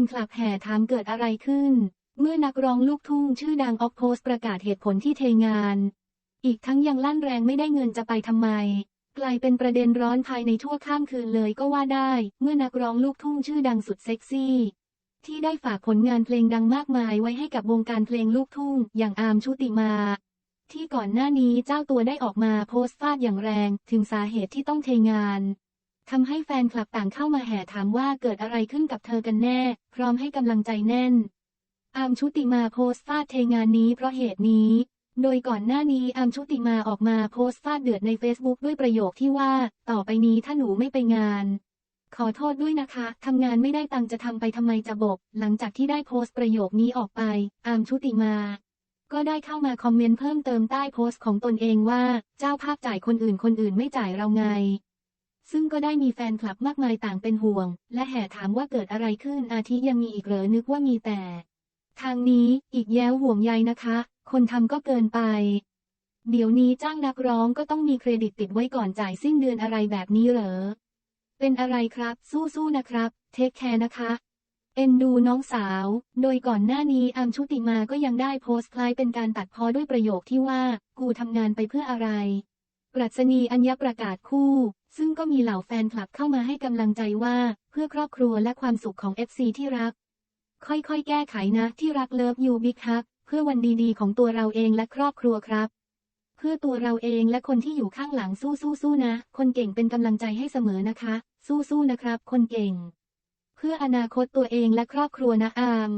นคลับแห่ถามเกิดอะไรขึ้น เมื่อนักร้องลูกทุ่งชื่อดังออกโพสประกาศเหตุผลที่เทงาน อีกทั้งยังลั่นแรงไม่ได้เงินจะไปทำไม กลายเป็นประเด็นร้อนภายในชั่วข้ามคืนเลยก็ว่าได้ เมื่อนักร้องลูกทุ่งชื่อดังสุดเซ็กซี่ ที่ได้ฝากผลงานเพลงดังมากมายไว้ให้กับวงการเพลงลูกทุ่ง อย่างอาร์มชุติมา ที่ก่อนหน้านี้เจ้าตัวได้ออกมาโพสต์ฟาดอย่างแรง ถึงสาเหตุที่ต้องเทงาน ทำให้แฟนคลับต่างเข้ามาแห่ถามว่าเกิดอะไรขึ้นกับเธอกันแน่ พร้อมให้กำลังใจแน่น อามชุติมาโพสต์ฟาดเทงานนี้เพราะเหตุนี้ โดยก่อนหน้านี้อามชุติมาออกมาโพสต์ฟาดเดือดใน Facebook ด้วยประโยคที่ว่า ต่อไปนี้ถ้าหนูไม่ไปงาน ขอโทษด้วยนะคะ ทำงานไม่ได้ตังจะทำไปทำไมจะบก หลังจากที่ได้โพสต์ประโยคนี้ออกไป อามชุติมาก็ได้เข้ามาคอมเมนต์เพิ่มเติมใต้โพสต์ของตนเองว่า เจ้าภาพจ่ายคนอื่นคนอื่นไม่จ่ายเราไง ซึ่งก็ได้มีแฟนคลับมากมายต่างเป็นห่วง และแห่ถามว่าเกิดอะไรขึ้นอาทิยังมีอีกเหรอนึกว่ามีแต่ ทางนี้อีกแย้วห่วงใยนะคะ คนทำก็เกินไป เดี๋ยวนี้จ้างนักร้องก็ต้องมีเครดิตติดไว้ก่อนจ่ายสิ้นเดือนอะไรแบบนี้เหรอ เป็นอะไรครับ สู้ๆนะครับ เทคแคร์นะคะเอ็นดูน้องสาว โดยก่อนหน้านี้อามชุติมาก็ยังได้โพสต์คล้ายเป็นการตัดพ้อด้วยประโยคที่ว่า กูทำงานไปเพื่ออะไร ปรัชนีอัญญประกาศคู่ซึ่งก็มีเหล่าแฟนคลับเข้ามาให้กำลังใจว่า เพื่อครอบครัวและความสุขของ FC ที่รัก ค่อยๆ แก้ไขนะที่รักเลิฟยูบิ๊กฮักเพื่อวันดีๆ ของตัวเราเองและครอบครัวครับ เพื่อตัวเราเองและคนที่อยู่ข้างหลังสู้ๆๆนะ คนเก่งเป็นกำลังใจให้เสมอนะคะ สู้ๆนะครับ คนเก่ง เพื่ออนาคตตัวเองและครอบครัวนะอาม